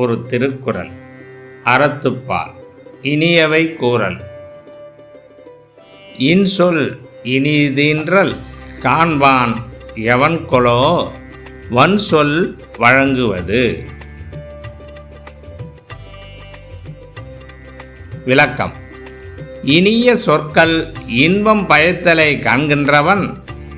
ஒரு திருக்குறள். அறத்துப்பால். இனியவை கூறல். இன்சொல் இனிதீன்றல் காண்பான் எவன் கொலோ வன்சொல் வழங்குவது. விளக்கம். இனிய சொற்கள் இன்பம் பயத்தலை காண்கின்றவன்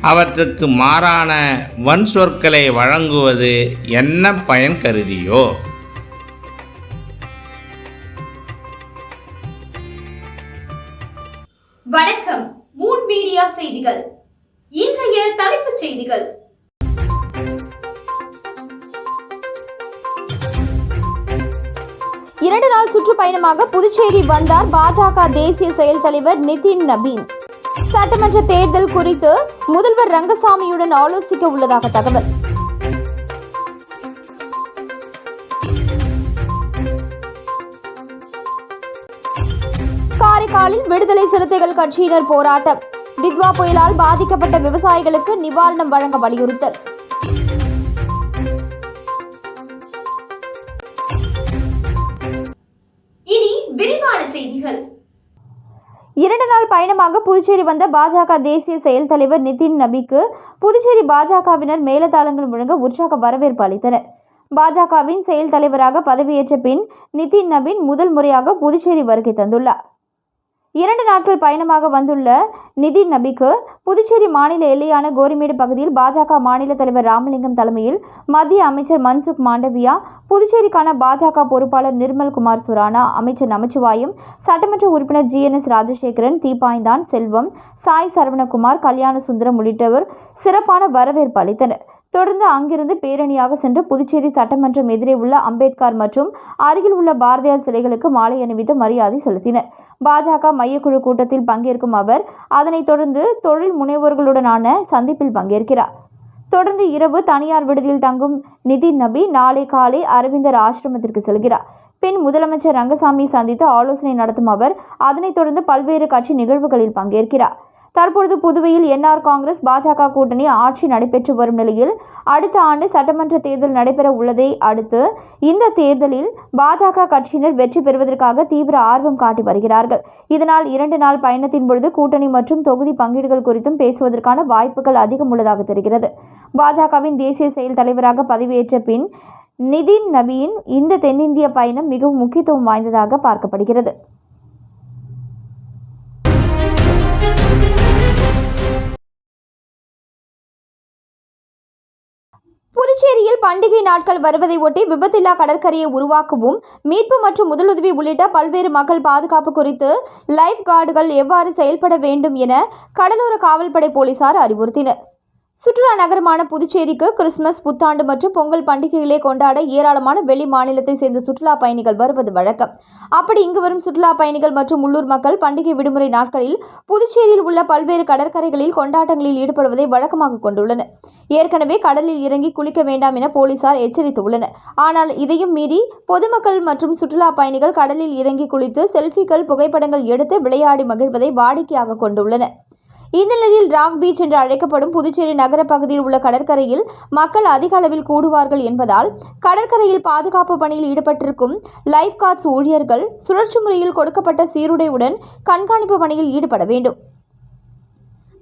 அவற்றுக்கு மாறான வன் சொற்களை வழங்குவது என்ன பயன் கருதியோ? வணக்கம். மூன் மீடியா செய்திகள். இன்றைய தலைப்புச் செய்திகள். இரண்டு நாள் சுற்றுப்பயணமாக புதுச்சேரி வந்தார் பாஜக தேசிய செயல் தலைவர் நிதின் நபீன் சட்டமன்ற தேர்தல் குறித்து முதல்வர் ரங்கசாமியுடன் ஆலோசிக்க உள்ளதாக தகவல். காரைக்காலில் விடுதலை சிறுத்தைகள் கட்சியினர் போராட்டம். தித்வா புயலால் பாதிக்கப்பட்ட விவசாயிகளுக்கு நிவாரணம் வழங்க வலியுறுத்தல். இனி விரிவான செய்திகள். இரண்டு நாள் பயணமாக புதுச்சேரி வந்த பாஜக தேசிய செயல் தலைவர் நிதின் நபிக்கு புதுச்சேரி பாஜகவினர் மேலதாளங்கள் முழங்க உற்சாக வரவேற்பு அளித்தனர். பாஜகவின் செயல் தலைவராக பதவியேற்ற பின் நிதின் நபின் முதல் முறையாக புதுச்சேரி வருகை தந்துள்ளார். இரண்டு நாட்கள் பயணமாக வந்துள்ள நிதின் நபிக்கு புதுச்சேரி மாநில எல்லையான கோரிமேடு பகுதியில் பாஜக மாநில தலைவர் ராமலிங்கம் தலைமையில் மத்திய அமைச்சர் மன்சுக் மாண்டவியா புதுச்சேரிக்கான பாஜக பொறுப்பாளர் நிர்மல் குமார் சுரானா அமைச்சர் நமச்சிவாயம் சட்டமன்ற உறுப்பினர் ஜிஎன்எஸ் ராஜசேகரன் தீபாய்ந்தான் செல்வம் சாய் சரவணகுமார் கல்யாண சுந்தரம் உள்ளிட்டவர் சிறப்பான வரவேற்பு அளித்தனர். தொடர்ந்து அங்கிருந்து பேரணியாக சென்று புதுச்சேரி சட்டமன்றம் எதிரே உள்ள அம்பேத்கர் மற்றும் அருகில் உள்ள பாரதியார் சிலைகளுக்கு மாலை அணிவித்து மரியாதை செலுத்தினர். பாஜக மையக்குழு கூட்டத்தில் பங்கேற்கும் அவர் அதனைத் தொடர்ந்து தொழில் முனைவோர்களுடனான சந்திப்பில் பங்கேற்கிறார். தொடர்ந்து இரவு தனியார் விடுதியில் தங்கும் நிதின் நபி நாளை காலை அரவிந்தர் ஆசிரமத்திற்கு செல்கிறார். பின் முதலமைச்சர் ரங்கசாமி சந்தித்து ஆலோசனை நடத்தும் அவர் அதனைத் தொடர்ந்து பல்வேறு கட்சி நிகழ்வுகளில் பங்கேற்கிறார். தற்பொழுது புதுவையில் என்ஆர் காங்கிரஸ் பாஜக கூட்டணி ஆட்சி நடைபெற்று வரும் நிலையில் அடுத்த ஆண்டு சட்டமன்ற தேர்தல் நடைபெற உள்ளதை அடுத்து இந்த தேர்தலில் பாஜக கட்சியினர் வெற்றி பெறுவதற்காக தீவிர ஆர்வம் காட்டி வருகிறார்கள். இதனால் இரண்டு நாள் பயணத்தின் பொழுது கூட்டணி மற்றும் தொகுதி பங்கீடுகள் குறித்தும் பேசுவதற்கான வாய்ப்புகள் அதிகம் உள்ளதாக தெரிகிறது. பாஜகவின் தேசிய செயல் தலைவராக பதவியேற்ற பின் நிதின் நபியின் இந்த தென்னிந்திய பயணம் மிகவும் முக்கியத்துவம் வாய்ந்ததாக பார்க்கப்படுகிறது. புதுச்சேரியில் பண்டிகை நாட்கள் வருவதை ஒட்டி விபத்தில்லா கடற்கரையை உருவாக்கவும் மீட்பு மற்றும் முதலுதவி உள்ளிட்ட பல்வேறு மக்கள் பாதுகாப்பு குறித்து லைஃப் கார்டுகள் எவ்வாறு செயல்பட வேண்டும் என கடலோர காவல்படை போலீசார் அறிவுறுத்தினர். சுற்றுலா நகரமான புதுச்சேரிக்கு கிறிஸ்துமஸ் புத்தாண்டு மற்றும் பொங்கல் பண்டிகைகளை கொண்டாட ஏராளமான வெளி மாநிலத்தை சேர்ந்த சுற்றுலா பயணிகள் வருவது வழக்கம். அப்படி இங்கு வரும் சுற்றுலா பயணிகள் மற்றும் உள்ளூர் மக்கள் பண்டிகை விடுமுறை நாட்களில் புதுச்சேரியில் உள்ள பல்வேறு கடற்கரைகளில் கொண்டாட்டங்களில் ஈடுபடுவதை வழக்கமாக கொண்டுள்ளனர். ஏற்கனவே கடலில் இறங்கி குளிக்க வேண்டாம் என போலீசார் எச்சரித்துள்ளனர். ஆனால் இதையும் மீறி பொதுமக்கள் மற்றும் சுற்றுலா பயணிகள் கடலில் இறங்கி குளித்து செல்ஃபிகள் புகைப்படங்கள் எடுத்து விளையாடி மகிழ்வதை வாடிக்கையாக கொண்டுள்ளனர். இந்த நிலையில் ராக் பீச் என்று அழைக்கப்படும் புதுச்சேரி நகர பகுதியில் உள்ள கடற்கரையில் மக்கள் அதிக அளவில் கூடுவார்கள் என்பதால் கடற்கரையில் பாதுகாப்பு பணியில் ஈடுபட்டிருக்கும் லைஃப் கார்ட்ஸ் ஊழியர்கள் சுழற்சி முறையில் கொடுக்கப்பட்ட சீருடையுடன் கண்காணிப்பு பணியில் ஈடுபட வேண்டும்.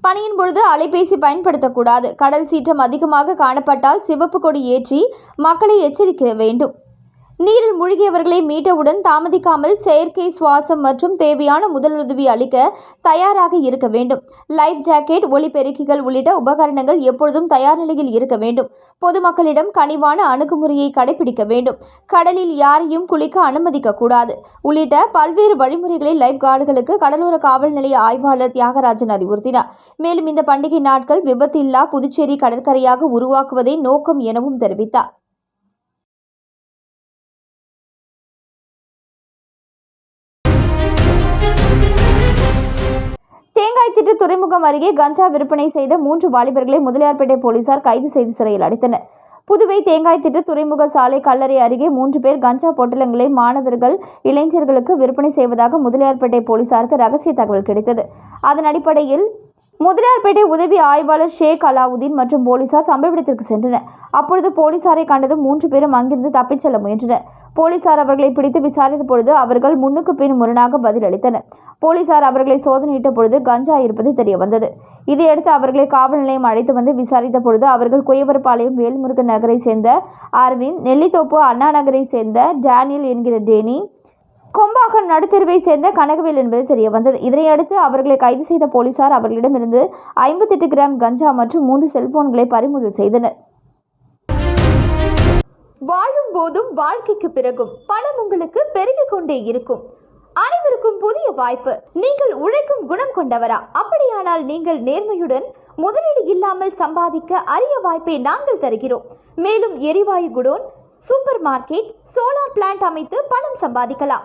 பணியின் பொழுது அலைபேசி பயன்படுத்தக்கூடாது. கடல் சீற்றம் அதிகமாக காணப்பட்டால் சிவப்பு கொடி ஏற்றி மக்களை எச்சரிக்க வேண்டும். நீரில் மூழ்கியவர்களை மீட்டவுடன் தாமதிக்காமல் செயற்கை சுவாசம் மற்றும் தேவையான முதலுதவி அளிக்க தயாராக இருக்க வேண்டும். லைஃப் ஜாக்கெட் ஒலிபெருக்கிகள் உள்ளிட்ட உபகரணங்கள் எப்பொழுதும் தயார் நிலையில் இருக்க வேண்டும். பொதுமக்களிடம் கனிவான அணுகுமுறையை கடைபிடிக்க வேண்டும். கடலில் யாரையும் குளிக்க அனுமதிக்க கூடாது. உள்ளிட்ட பல்வேறு வழிமுறைகளை லைஃப் கார்டுகளுக்கு கடலோர காவல் நிலைய ஆய்வாளர் தியாகராஜன் அறிவுறுத்தினார். மேலும் இந்த பண்டிகை நாட்கள் விபத்தில்லா புதுச்சேரி கடற்கரையாக உருவாக்குவதே நோக்கம் எனவும் தெரிவித்தார். தேங்காய் திட்டு துறைமுகம் அருகே கஞ்சா விற்பனை செய்த மூன்று வாலிபர்களை முதலியார்பேட்டை போலீசார் கைது செய்து சிறையில் அடைத்தனர். புதுவை தேங்காய் திட்டு துறைமுக சாலை கல்லறை அருகே மூன்று பேர் கஞ்சா பொட்டலங்களை மாணவர்கள் இளைஞர்களுக்கு விற்பனை செய்வதாக முதலியார்பேட்டை போலீசாருக்கு ரகசிய தகவல் கிடைத்தது. அதன் அடிப்படையில் முதலியார்பேட்டை உதவி ஆய்வாளர் ஷேக் அலாவுதீன் மற்றும் போலீசார் சம்பவ இடத்திற்கு சென்றனர். அப்பொழுது போலீசாரை கண்டதும் மூன்று பேரும் அங்கிருந்து தப்பிச் செல்ல முயன்றனர். போலீசார் அவர்களை பிடித்து விசாரித்த பொழுது அவர்கள் முன்னுக்கு பின் முரணாக பதிலளித்தனர். போலீசார் அவர்களை சோதனையிட்ட பொழுது கஞ்சா இருப்பது தெரிய வந்தது இதையடுத்து அவர்களை காவல் நிலையம் அழைத்து வந்து விசாரித்த பொழுது அவர்கள் குயவரப்பாளையம் வேல்முருகன் நகரை சேர்ந்த அரவிந்த் நெல்லித்தோப்பு அண்ணா நகரை சேர்ந்த டேனியல் என்கிற டேனி கொம்பாகம் நடுத்தெருவை சேர்ந்த கனகவேல் என்பது தெரிய வந்தது இதனையடுத்து அவர்களை கைது செய்த போலீசார் அவர்களிடமிருந்து ஐம்பத்தெட்டு கிராம் கஞ்சா மற்றும் மூன்று செல்போன்களை பறிமுதல் செய்தனர். வாழும் போதும் வாழ்க்கைக்கு பிறகும் பணம் உங்களுக்கு பெருகிக் கொண்டே இருக்கும். அனைவருக்கும் புதிய வாய்ப்பு. நீங்கள் உழைக்கும் குணம் கொண்டவரா? அப்படியானால் நீங்கள் நேர்மையுடன் முதலீடு இல்லாமல் சம்பாதிக்க அரிய வாய்ப்பை நாங்கள் தருகிறோம். மேலும் எரிவாயு godown super market solar plant அமைத்து பணம் சம்பாதிக்கலாம்.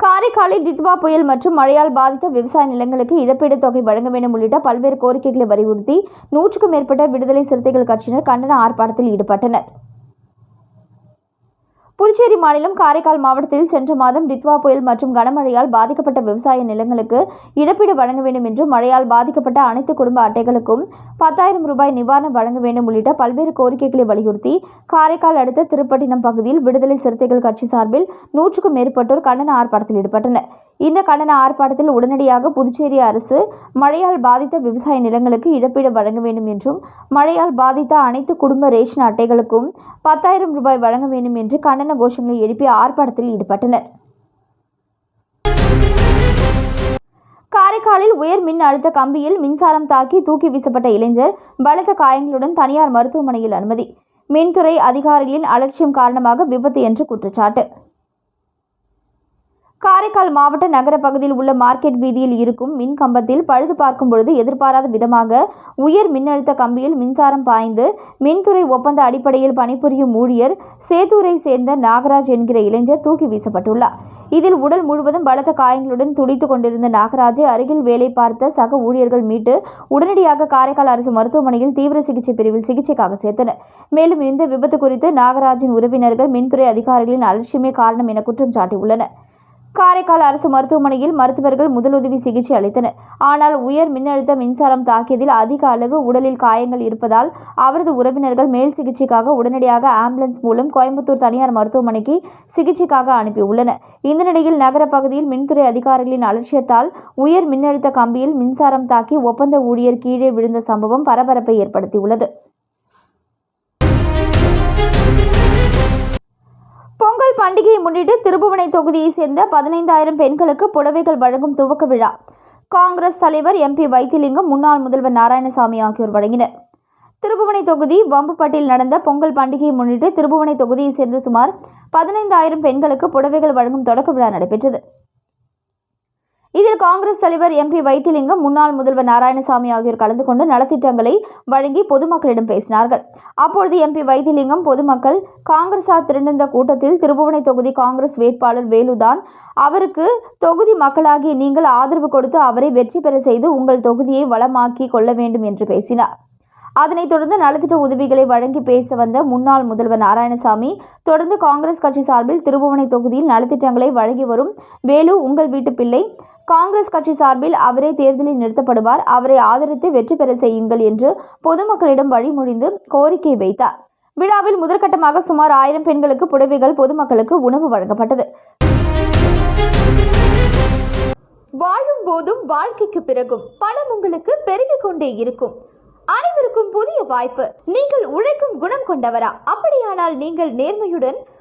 காரைக்காலில் டித்வா புயல் மற்றும் மழையால் பாதித்த விவசாய நிலங்களுக்கு இழப்பீடு தொகை வழங்க வேண்டும் உள்ளிட்ட பல்வேறு கோரிக்கைகளை வலியுறுத்தி நூற்றுக்கும் மேற்பட்ட விடுதலை சிறுத்தைகள் கட்சியினர் கண்டன ஆர்ப்பாட்டத்தில் ஈடுபட்டனர். புதுச்சேரி மாநிலம் காரைக்கால் மாவட்டத்தில் சென்ற மாதம் டித்வா புயல் மற்றும் கனமழையால் பாதிக்கப்பட்ட விவசாய நிலங்களுக்கு இழப்பீடு வழங்க வேண்டும் என்றும் மழையால் பாதிக்கப்பட்ட அனைத்து குடும்ப அட்டைகளுக்கும் பத்தாயிரம் ரூபாய் நிவாரணம் வழங்க வேண்டும் உள்ளிட்ட பல்வேறு கோரிக்கைகளை வலியுறுத்தி காரைக்கால் அடுத்த திருப்பட்டினம் பகுதியில் விடுதலை சிறுத்தைகள் கட்சி சார்பில் நூற்றுக்கும் மேற்பட்டோர் கண்டன ஆர்ப்பாட்டத்தில் ஈடுபட்டனர். இந்த கண்டன ஆர்ப்பாட்டத்தில் உடனடியாக புதுச்சேரி அரசு மழையால் பாதித்த விவசாய நிலங்களுக்கு இழப்பீடு வழங்க வேண்டும் என்றும் மழையால் பாதித்த அனைத்து குடும்ப ரேஷன் அட்டைகளுக்கும் பத்தாயிரம் ரூபாய் வழங்க வேண்டும் என்று கண்டன கோஷங்களை எழுப்பி ஆர்ப்பாட்டத்தில் ஈடுபட்டனர். காரைக்காலில் உயர் மின் அழுத்த கம்பியில் மின்சாரம் தாக்கி தூக்கி வீசப்பட்ட இளைஞர் பலத்த காயங்களுடன் தனியார் மருத்துவமனையில் அனுமதி. மின்துறை அதிகாரிகளின் அலட்சியம் காரணமாக விபத்து என்று குற்றச்சாட்டு. காரைக்கால் மாவட்ட நகர பகுதியில் உள்ள மார்க்கெட் வீதியில் இருக்கும் மின் கம்பத்தில் பழுது பார்க்கும் பொழுது எதிர்பாராத விதமாக உயர் மின்னழுத்த கம்பியில் மின்சாரம் பாய்ந்து மின்துறை ஒப்பந்த அடிப்படையில் பணிபுரியும் ஊழியர் சேத்தூரை சேர்ந்த நாகராஜ் என்கிற இளைஞர் தூக்கி வீசப்பட்டுள்ளார். இதில் உடல் முழுவதும் பலத்த காயங்களுடன் துடித்துக் கொண்டிருந்த நாகராஜை அருகில் வேலை பார்த்த சக ஊழியர்கள் மீட்டு உடனடியாக காரைக்கால் அரசு மருத்துவமனையில் தீவிர சிகிச்சை பிரிவில் சிகிச்சைக்காக சேர்த்தனர். மேலும் இந்த விபத்து குறித்து நாகராஜின் உறவினர்கள் மின்துறை அதிகாரிகளின் அலட்சியமே காரணம் என குற்றம் சாட்டியுள்ளனர். காரைக்கால் அரசு மருத்துவமனையில் மருத்துவர்கள் முதலுதவி சிகிச்சை அளித்தனர். ஆனால் உயர் மின்னழுத்த மின்சாரம் தாக்கியதில் அதிக அளவு உடலில் காயங்கள் இருப்பதால் அவரது உறவினர்கள் மேல் சிகிச்சைக்காக உடனடியாக ஆம்புலன்ஸ் மூலம் கோயம்புத்தூர் தனியார் மருத்துவமனைக்கு சிகிச்சைக்காக அனுப்பியுள்ளனர். இந்த நிலையில் நகர பகுதியில் மின்துறை அதிகாரிகளின் அலட்சியத்தால் உயர் மின்னழுத்த கம்பியில் மின்சாரம் தாக்கி ஒப்பந்த ஊழியர் கீழே விழுந்த சம்பவம் பரபரப்பை ஏற்படுத்தியுள்ளது. பொங்கல் பண்டிகையை முன்னிட்டு திருபுவனை தொகுதியைச் சேர்ந்த பதினைந்தாயிரம் பெண்களுக்கு புடவைகள் வழங்கும் துவக்க விழா. காங்கிரஸ் தலைவர் எம்பி வைத்திலிங்கம் முன்னாள் முதல்வர் நாராயணசாமி ஆகியோர் வழங்கினர். திருபுவனை தொகுதி வம்புப்பட்டில் நடந்த பொங்கல் பண்டிகையை முன்னிட்டு திருபுவனை தொகுதியைச் சேர்ந்த சுமார் பதினைந்தாயிரம் பெண்களுக்கு புடவைகள் வழங்கும் தொடக்க விழா நடைபெற்றது. இதில் காங்கிரஸ் தலைவர் எம்பி வைத்திலிங்கம் முன்னாள் முதல்வர் நாராயணசாமி ஆகியோர் கலந்து கொண்டு நலத்திட்டங்களை வழங்கி பொதுமக்களிடம் பேசினார்கள். அப்பொழுது எம்பி வைத்திலிங்கம் பொதுமக்கள் காங்கிரசார் திரண்டிருந்த கூட்டத்தில் திருபுவனை தொகுதி காங்கிரஸ் வேட்பாளர் வேலுதான் அவருக்கு தொகுதி மக்களாகிய நீங்கள் ஆதரவு கொடுத்து அவரை வெற்றி பெற செய்து உங்கள் தொகுதியை வளமாக்கி கொள்ள வேண்டும் என்று பேசினார். அதனைத் தொடர்ந்து நலத்திட்ட உதவிகளை வழங்கி பேச வந்த முன்னாள் முதல்வர் நாராயணசாமி தொடர்ந்து காங்கிரஸ் கட்சி சார்பில் திருபுவனை தொகுதியில் நலத்திட்டங்களை வழங்கி வரும் வேலு உங்கள் வீட்டு பிள்ளை காங்கிரஸ் கட்சி சார்பில் அவரே தேர்தலில் நிறுத்தப்படுவார். அவரை ஆதரித்து வெற்றி பெற செய்யுங்கள் என்று பொதுமக்களிடம் வழிமொழிந்து கோரிக்கை வைத்தார். விழாவில் முதற்கட்டமாக சுமார் ஆயிரம் பெண்களுக்கு புடவைகள் பொதுமக்களுக்கு உணவு வழங்கப்பட்டது. வாழும் போதும் வாழ்க்கைக்கு பிறகும் பணம் உங்களுக்கு பெருகிக் கொண்டே இருக்கும். அனைவருக்கும் புதிய வாய்ப்பு. நீங்கள் உழைக்கும் குணம் கொண்டவரா? அப்படியானால் நீங்கள் நேர்மையுடன்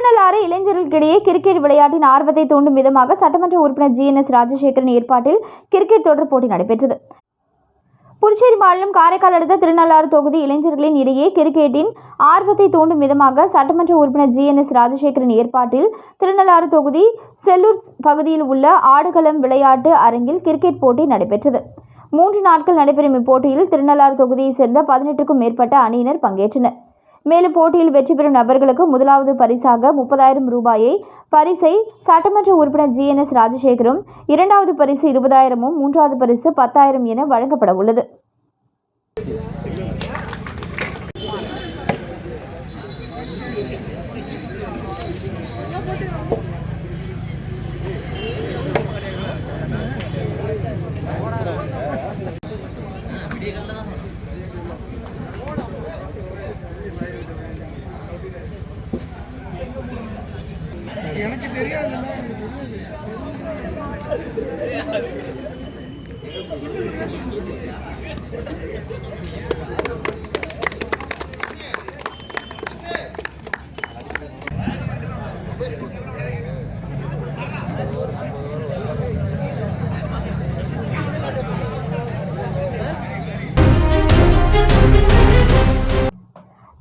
திருநள்ளாறு இளைஞர்களுக்கிடையே கிரிக்கெட் விளையாட்டின் ஆர்வத்தை தூண்டும் விதமாக சட்டமன்ற உறுப்பினர் ஜி என் எஸ் ராஜசேகரன் ஏற்பாட்டில் கிரிக்கெட் தொடர் போட்டி நடைபெற்றது. புதுச்சேரி மாநிலம் காரைக்கால் அடுத்த திருநள்ளாறு தொகுதி இளைஞர்களின் இடையே கிரிக்கெட்டின் ஆர்வத்தை தூண்டும் விதமாக சட்டமன்ற உறுப்பினர் ஜி என் எஸ் ராஜசேகரன் ஏற்பாட்டில் திருநள்ளாறு தொகுதி செல்லூர் பகுதியில் உள்ள ஆடுகளம் விளையாட்டு அரங்கில் கிரிக்கெட் போட்டி நடைபெற்றது. மூன்று நாட்கள் நடைபெறும் இப்போட்டியில் திருநள்ளாறு தொகுதியைச் சேர்ந்த பதினெட்டுக்கும் மேற்பட்ட அணியினர் பங்கேற்றனர். மேலும் போட்டியில் வெற்றி பெறும் நபர்களுக்கு முதலாவது பரிசாக முப்பதாயிரம் ரூபாயை பரிசை சட்டமன்ற உறுப்பினர் ஜி என் எஸ் ராஜசேகரும் இரண்டாவது பரிசு இருபதாயிரமும் மூன்றாவது பரிசு பத்தாயிரம் என வழங்கப்பட உள்ளது.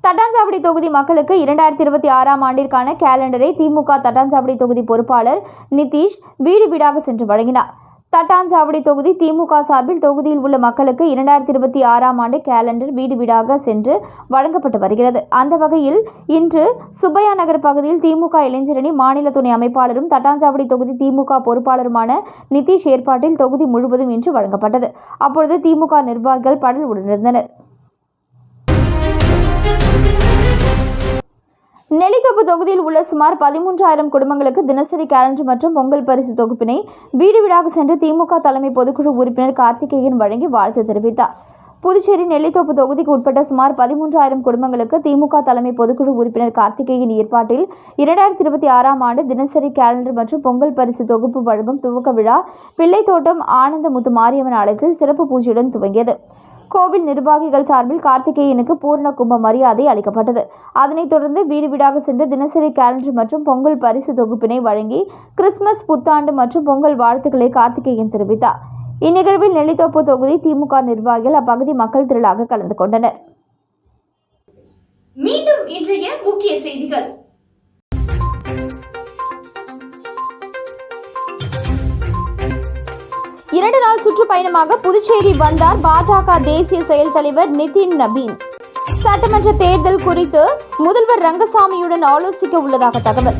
தட்டாஞ்சாவடி தொகுதி மக்களுக்கு இரண்டாயிரத்தி இருபத்தி ஆறாம் ஆண்டிற்கான கேலண்டரை திமுக தட்டாஞ்சாவடி தொகுதி பொறுப்பாளர் நிதிஷ் வீடு வீடாக சென்று வழங்கினார். தட்டாஞ்சாவடி தொகுதி திமுக சார்பில் தொகுதியில் உள்ள மக்களுக்கு இரண்டாயிரத்தி இருபத்தி ஆறாம் ஆண்டு கேலண்டர் வீடு வீடாக சென்று வழங்கப்பட்டு வருகிறது. அந்த வகையில் இன்று சுப்பையா நகர் பகுதியில் திமுக இளைஞரணி மாநில துணை அமைப்பாளரும் தட்டாஞ்சாவடி தொகுதி திமுக பொறுப்பாளருமான நிதிஷ் ஏற்பாட்டில் தொகுதி முழுவதும் இன்று வழங்கப்பட்டது. அப்பொழுது திமுக நிர்வாகிகள் படல் உடனிருந்தனர். நெல்லித்தோப்பு தொகுதியில் உள்ள சுமார் பதிமூன்றாயிரம் குடும்பங்களுக்கு தினசரி கேலண்டர் மற்றும் பொங்கல் பரிசு தொகுப்பினை வீடு வீடாக சென்று திமுக தலைமை பொதுக்குழு உறுப்பினர் கார்த்திகேயன் வழங்கி வாழ்த்து தெரிவித்தார். புதுச்சேரி நெல்லித்தோப்பு தொகுதிக்கு உட்பட்ட சுமார் பதிமூன்றாயிரம் குடும்பங்களுக்கு திமுக தலைமை பொதுக்குழு உறுப்பினர் கார்த்திகேயன் ஏற்பாட்டில் இரண்டாயிரத்தி இருபத்தி ஆறாம் ஆண்டு தினசரி கேலண்டர் மற்றும் பொங்கல் பரிசு தொகுப்பு வழங்கும் துவக்க விழா பிள்ளைத்தோட்டம் ஆனந்தமுத்து மாரியம்மன் ஆலயத்தில் சிறப்பு பூஜையுடன் துவங்கியது. கோவில் நிர்வாகிகள் சார்பில் கார்த்திகேயனுக்கு பூர்ண கும்ப மரியாதை அளிக்கப்பட்டது. அதனைத் தொடர்ந்து வீடு வீடாக சென்று தினசரி கேலண்டர் மற்றும் பொங்கல் பரிசு தொகுப்பினை வழங்கி கிறிஸ்துமஸ் புத்தாண்டு மற்றும் பொங்கல் வாழ்த்துக்களை கார்த்திகேயன் தெரிவித்தார். இந்நிகழ்வில் நெல்லித்தோப்பு தொகுதி திமுக நிர்வாகிகள் அப்பகுதி மக்கள் திரளாக கலந்து கொண்டனர். மீண்டும் இன்றைய முக்கிய செய்திகள். இரண்டு நாள் சுற்றுப்பயணமாக புதுச்சேரி வந்தார் பாஜக தேசிய செயல் தலைவர் நிதின் நபீன் சட்டமன்ற தேர்தல் குறித்து முதல்வர் ரங்கசாமியுடன் ஆலோசிக்க உள்ளதாக தகவல்.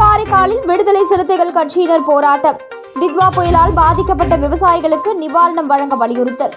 காரைக்காலில் விடுதலை சிறுத்தைகள் கட்சியினர் போராட்டம். தித்வா புயலால் பாதிக்கப்பட்ட விவசாயிகளுக்கு நிவாரணம் வழங்க வலியுறுத்தல்.